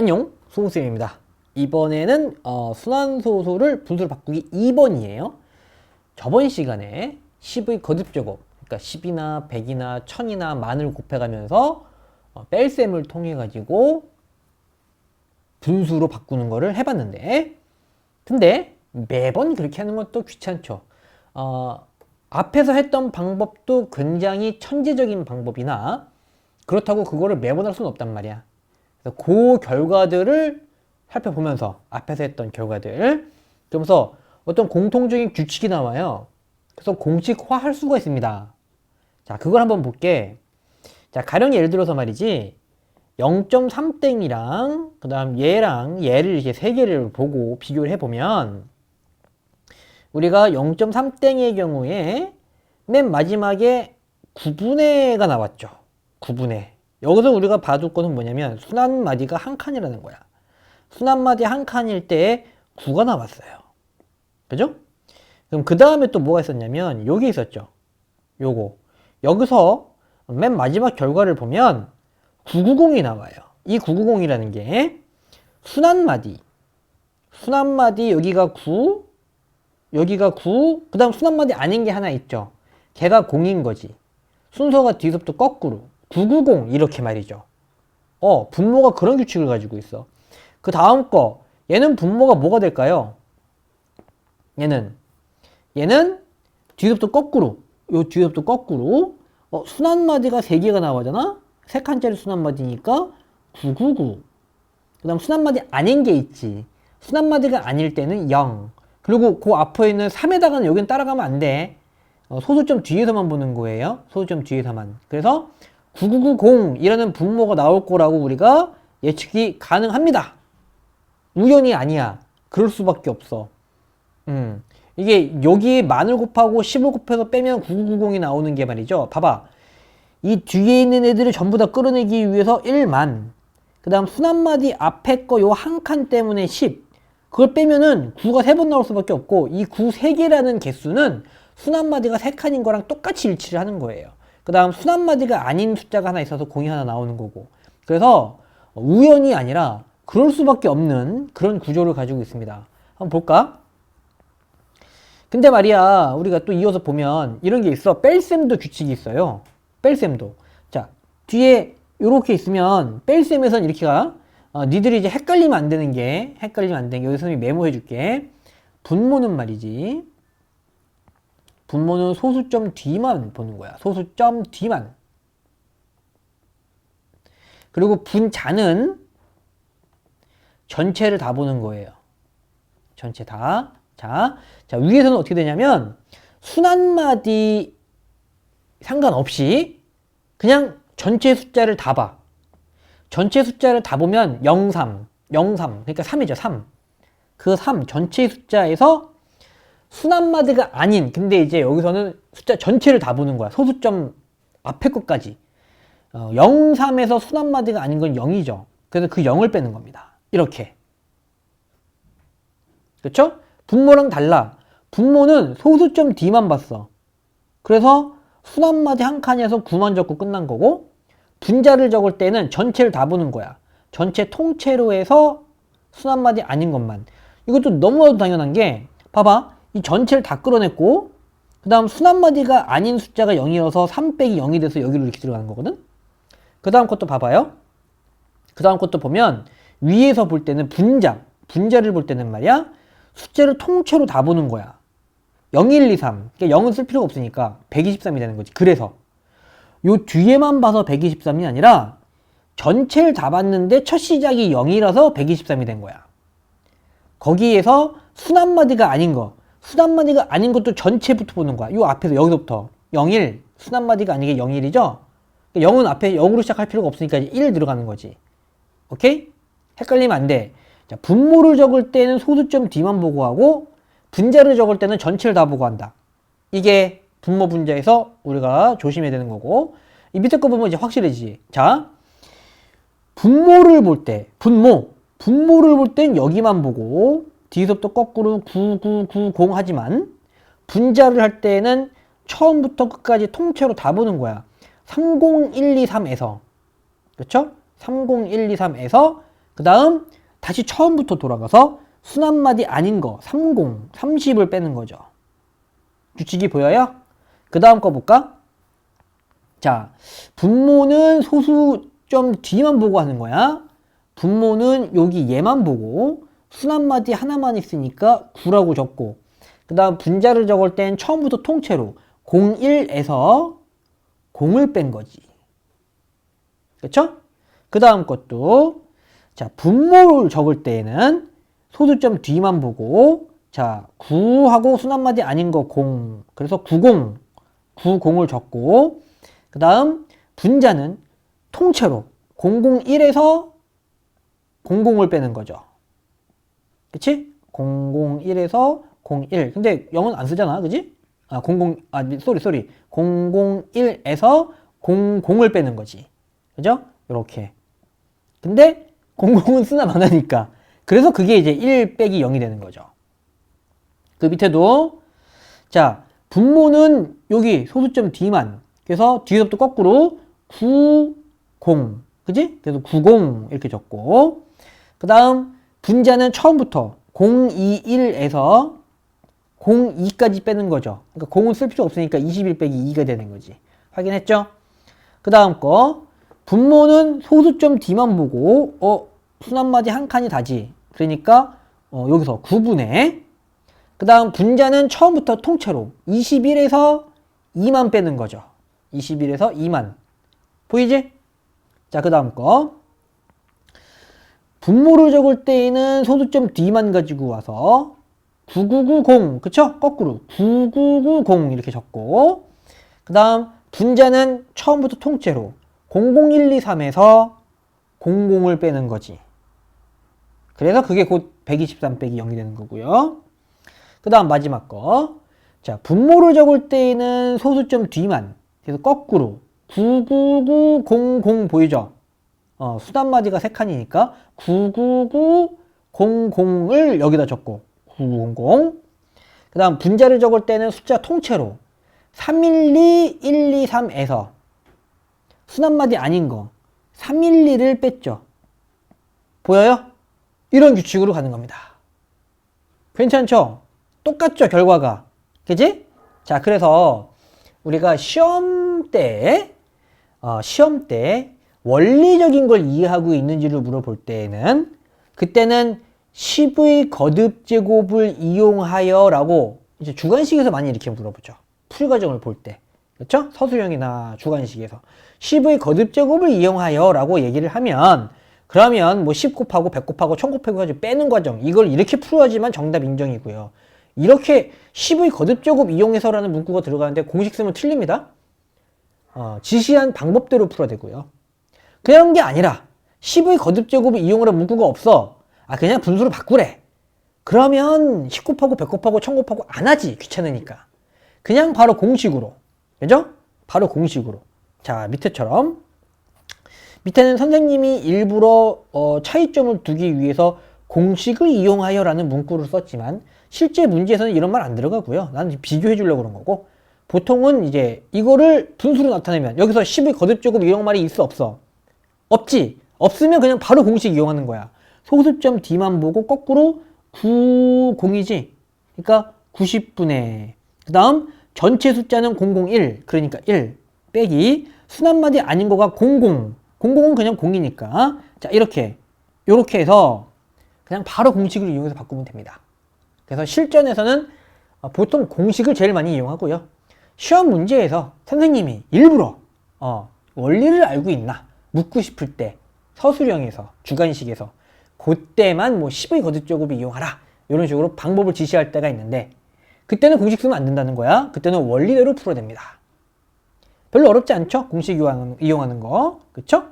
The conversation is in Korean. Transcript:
안녕 소우쌤입니다. 이번에는 어, 순환소수를 분수로 바꾸기 2번이에요. 저번 시간에 10의 거듭제곱 그러니까 10이나 100이나 1000이나 만을 곱해가면서 어, 뺄셈을 통해 가지고 분수로 바꾸는 거를 해봤는데 근데 매번 그렇게 하는 것도 귀찮죠. 어, 앞에서 했던 방법도 굉장히 천재적인 방법이나 그렇다고 그거를 매번 할 수는 없단 말이야 그래서 그 결과들을 살펴보면서 앞에서 했던 결과들 그러면서 어떤 공통적인 규칙이 나와요. 그래서 공식화 할 수가 있습니다. 자, 그걸 한번 볼게. 자, 가령 예를 들어서 말이지. 0.3땡이랑 그다음 얘랑 얘를 이렇게 세 개를 보고 비교를 해 보면 우리가 0.3땡의 경우에 맨 마지막에 9분의가 나왔죠. 9분의. 여기서 우리가 봐줄 거는 뭐냐면 순환마디가 한 칸이라는 거야. 순환마디 한 칸일 때 9가 나왔어요. 그죠? 그럼 그 다음에 또 뭐가 있었냐면 여기 있었죠. 요거. 여기서 맨 마지막 결과를 보면 990이 나와요. 이 990이라는 게 순환마디. 순환마디 여기가 9, 여기가 9, 그 다음 순환마디 아닌 게 하나 있죠. 걔가 0인 거지. 순서가 뒤서부터 거꾸로. 990 이렇게 말이죠. 어, 분모가 그런 규칙을 가지고 있어. 그 다음 거 얘는 분모가 뭐가 될까요? 얘는 얘는 뒤서부터 거꾸로 요 뒤서부터 거꾸로 어, 순환마디가 3개가 나오잖아? 3칸짜리 순환마디니까 999. 그 다음 순환마디 아닌 게 있지. 순환마디가 아닐 때는 0. 그리고 그 앞에 있는 3에다가는 여기는 따라가면 안 돼. 어, 소수점 뒤에서만 보는 거예요. 소수점 뒤에서만. 그래서 9990이라는 분모가 나올 거라고 우리가 예측이 가능합니다. 우연이 아니야. 그럴 수밖에 없어. 음. 이게 여기 만을 곱하고 10을 곱해서 빼면 9990이 나오는 게 말이죠. 봐봐. 이 뒤에 있는 애들을 전부 다 끌어내기 위해서 1만. 그 다음 순환마디 앞에 거 요 한 칸 때문에 10. 그걸 빼면은 9가 3번 나올 수밖에 없고 이 9 3개라는 개수는 순환마디가 3칸인 거랑 똑같이 일치를 하는 거예요. 그 다음 순환마디가 아닌 숫자가 하나 있어서 공이 하나 나오는 거고. 그래서 우연이 아니라 그럴 수밖에 없는 그런 구조를 가지고 있습니다. 한번 볼까? 근데 말이야, 우리가 또 이어서 보면 이런 게 있어. 뺄셈도 규칙이 있어요. 뺄셈도. 자, 뒤에 이렇게 있으면 뺄셈에선 이렇게 가. 어, 니들이 이제 헷갈리면 안 되는 게, 헷갈리면 안 되는 게, 여기 선생님이 메모해 줄게. 분모는 말이지. 분모는 소수점 뒤만 보는 거야. 소수점 뒤만. 그리고 분자는 전체를 다 보는 거예요. 전체 다. 자, 자, 위에서는 어떻게 되냐면, 순환마디 상관없이 그냥 전체 숫자를 다 봐. 전체 숫자를 다 보면 03, 03, 그러니까 3이죠, 3. 그 3, 전체 숫자에서 순환마디가 아닌, 근데 이제 여기서는 숫자 전체를 다 보는 거야. 소수점 앞에 것까지. 어, 03에서 순환마디가 아닌 건 0이죠. 그래서 그 0을 빼는 겁니다. 이렇게. 그쵸? 분모랑 달라. 분모는 소수점 D만 봤어. 그래서 순환마디 한 칸에서 9만 적고 끝난 거고, 분자를 적을 때는 전체를 다 보는 거야. 전체 통째로 해서 순환마디 아닌 것만. 이것도 너무나도 당연한 게, 봐봐. 이 전체를 다 끌어냈고, 그 다음 순환마디가 아닌 숫자가 0이어서 3 빼기 0이 돼서 여기로 이렇게 들어가는 거거든? 그 다음 것도 봐봐요. 그 다음 것도 보면, 위에서 볼 때는 분자, 분자를 볼 때는 말이야, 숫자를 통째로 다 보는 거야. 0, 1, 2, 3. 그러니까 0은 쓸 필요가 없으니까 123이 되는 거지. 그래서 요 뒤에만 봐서 123이 아니라 전체를 다 봤는데 첫 시작이 0이라서 123이 된 거야. 거기에서 순환마디가 아닌 거. 순환마디가 아닌 것도 전체부터 보는 거야. 요 앞에서 여기서부터 01 순환마디가 아니게 01이죠. 0은 앞에 0으로 시작할 필요가 없으니까 이제 1 들어가는 거지. 오케이? 헷갈리면 안 돼. 자, 분모를 적을 때는 소수점 D만 보고 하고 분자를 적을 때는 전체를 다 보고 한다. 이게 분모 분자에서 우리가 조심해야 되는 거고 이 밑에 거 보면 이제 확실해지지. 자, 분모를 볼 때, 분모, 분모를 볼 땐 여기만 보고 뒤에서부터 거꾸로 9990 하지만 분자를 할 때는 처음부터 끝까지 통째로 다 보는 거야. 30123에서 그렇죠? 30123에서 그 다음 다시 처음부터 돌아가서 순한마디 아닌 거 30, 30을 빼는 거죠. 규칙이 보여요? 그 다음 거 볼까? 자, 분모는 소수점 뒤만 보고 하는 거야. 분모는 여기 얘만 보고 순한마디 하나만 있으니까 9라고 적고 그 다음 분자를 적을 땐 처음부터 통째로 01에서 0을 뺀 거지. 그쵸? 그 다음 것도 자 분모를 적을 때에는 소수점 뒤만 보고 자 9하고 순한마디 아닌 거 0. 그래서 90, 90을 적고 그 다음 분자는 통째로 001에서 00을 빼는 거죠. 그치? 001에서 01. 근데 0은 안 쓰잖아. 그지? 아, 00, 아, 쏘리, 쏘리. 001에서 00을 빼는 거지. 그죠? 요렇게. 근데 00은 쓰나 마나니까. 그래서 그게 이제 1 빼기 0이 되는 거죠. 그 밑에도 자, 분모는 여기 소수점 D만. 그래서 뒤에서부터 거꾸로 90. 그지? 그래서 90 이렇게 적고 그 다음 분자는 처음부터 021에서 02까지 빼는 거죠. 그러니까 0은 쓸 필요 없으니까 21 빼기 2가 되는 거지. 확인했죠? 그 다음 거 분모는 소수점 D만 보고 어 순한마디 한 칸이 다지. 그러니까 어, 여기서 9분의 그 다음 분자는 처음부터 통째로 21에서 2만 빼는 거죠. 21에서 2만 보이지? 자, 그 다음 거. 분모를 적을 때에는 소수점 D만 가지고 와서 9990, 그쵸? 거꾸로 9990 이렇게 적고 그 다음 분자는 처음부터 통째로 00123에서 00을 빼는 거지. 그래서 그게 곧 123 빼기 0이 되는 거고요. 그 다음 마지막 거. 자, 분모를 적을 때에는 소수점 뒤만. 그래서 거꾸로 99900 보이죠? 어, 수단마디가 세 칸이니까 99900을 여기다 적고 9900. 그 다음 분자를 적을 때는 숫자 통째로 312, 123에서 순한마디 아닌 거 312를 뺐죠. 보여요? 이런 규칙으로 가는 겁니다. 괜찮죠? 똑같죠, 결과가. 그지? 자, 그래서 우리가 시험 때, 어, 시험 때 원리적인 걸 이해하고 있는지를 물어볼 때에는 그때는 10의 거듭 제곱을 이용하여 라고 이제 주관식에서 많이 이렇게 물어보죠. 풀 과정을 볼 때. 그렇죠? 서술형이나 주관식에서 10의 거듭 제곱을 이용하여 라고 얘기를 하면 그러면 뭐 10 곱하고 100 곱하고 1000 곱하고 가지고 빼는 과정 이걸 이렇게 풀어야지만 정답 인정이고요. 이렇게 10의 거듭 제곱 이용해서라는 문구가 들어가는데 공식 쓰면 틀립니다. 어, 지시한 방법대로 풀어야 되고요. 그런 게 아니라 10의 거듭 제곱을 이용하는 문구가 없어. 아 그냥 분수로 바꾸래. 그러면 10 곱하고 100 곱하고 1000 곱하고 안 하지 귀찮으니까. 그냥 바로 공식으로. 그죠? 바로 공식으로. 자 밑에처럼 밑에는 선생님이 일부러 어, 차이점을 두기 위해서 공식을 이용하여 라는 문구를 썼지만 실제 문제에서는 이런 말 안 들어가고요. 나는 비교해 주려고 그런 거고 보통은 이제 이거를 분수로 나타내면 여기서 10의 거듭제곱 이용 말이 있어 없어? 없지. 없으면 그냥 바로 공식 이용하는 거야. 소수점 D만 보고 거꾸로 90이지. 그러니까 90분의 그 다음 전체 숫자는 001 그러니까 1 빼기 순한마디 아닌 거가 00 00은 그냥 0이니까 자 이렇게 이렇게 해서 그냥 바로 공식을 이용해서 바꾸면 됩니다. 그래서 실전에서는 어, 보통 공식을 제일 많이 이용하고요. 시험 문제에서 선생님이 일부러 어, 원리를 알고 있나 묻고 싶을 때 서술형에서 주관식에서 그때만 뭐 10의 거듭 제곱을 이용하라 이런 식으로 방법을 지시할 때가 있는데 그때는 공식 쓰면 안 된다는 거야. 그때는 원리대로 풀어야 됩니다. 별로 어렵지 않죠? 공식 이용하는 거. 그쵸?